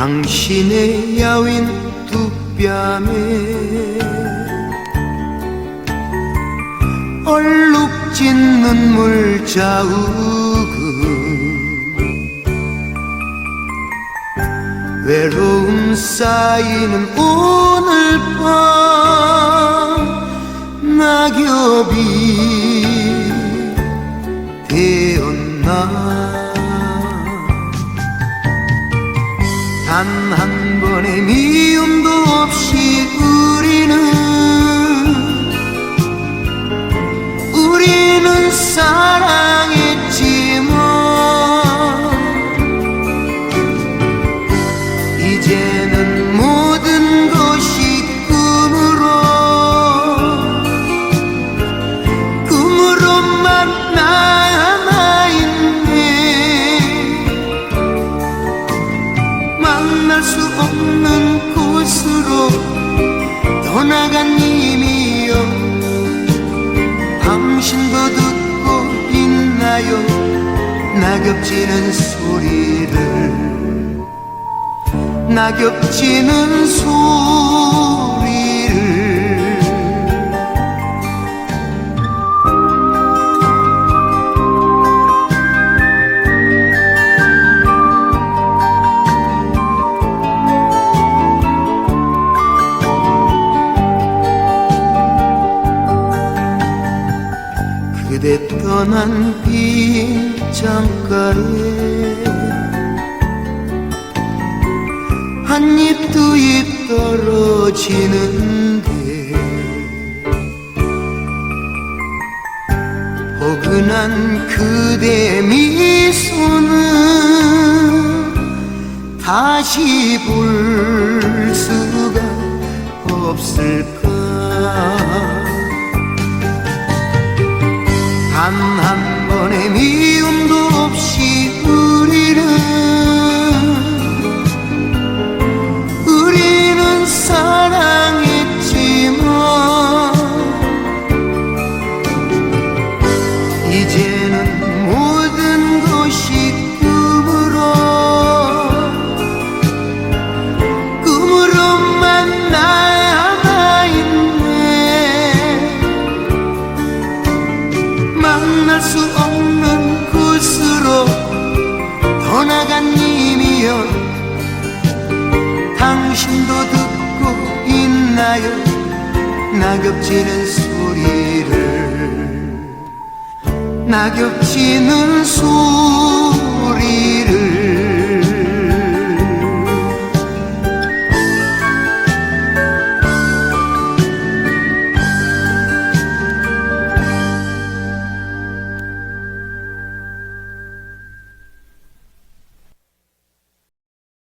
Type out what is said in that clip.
당신의 야윈 두 뺨에 얼룩진 눈물 자욱은 외로움 쌓이는 오늘 밤 낙엽이 단 한 번의 미움도 없이 우리는 있나요. 낙엽지는 소리를. 낙엽지는 소리 그대 떠난 빈 창가에 한 입 두 입 떨어지는데 포근한 그대 미소는 다시 볼 수가 없을까 단 한 번의 미 수 없는 곳으로 떠나간 님이여 당신도 듣고 있나요? 낙엽지는 소리를 낙엽지는 소리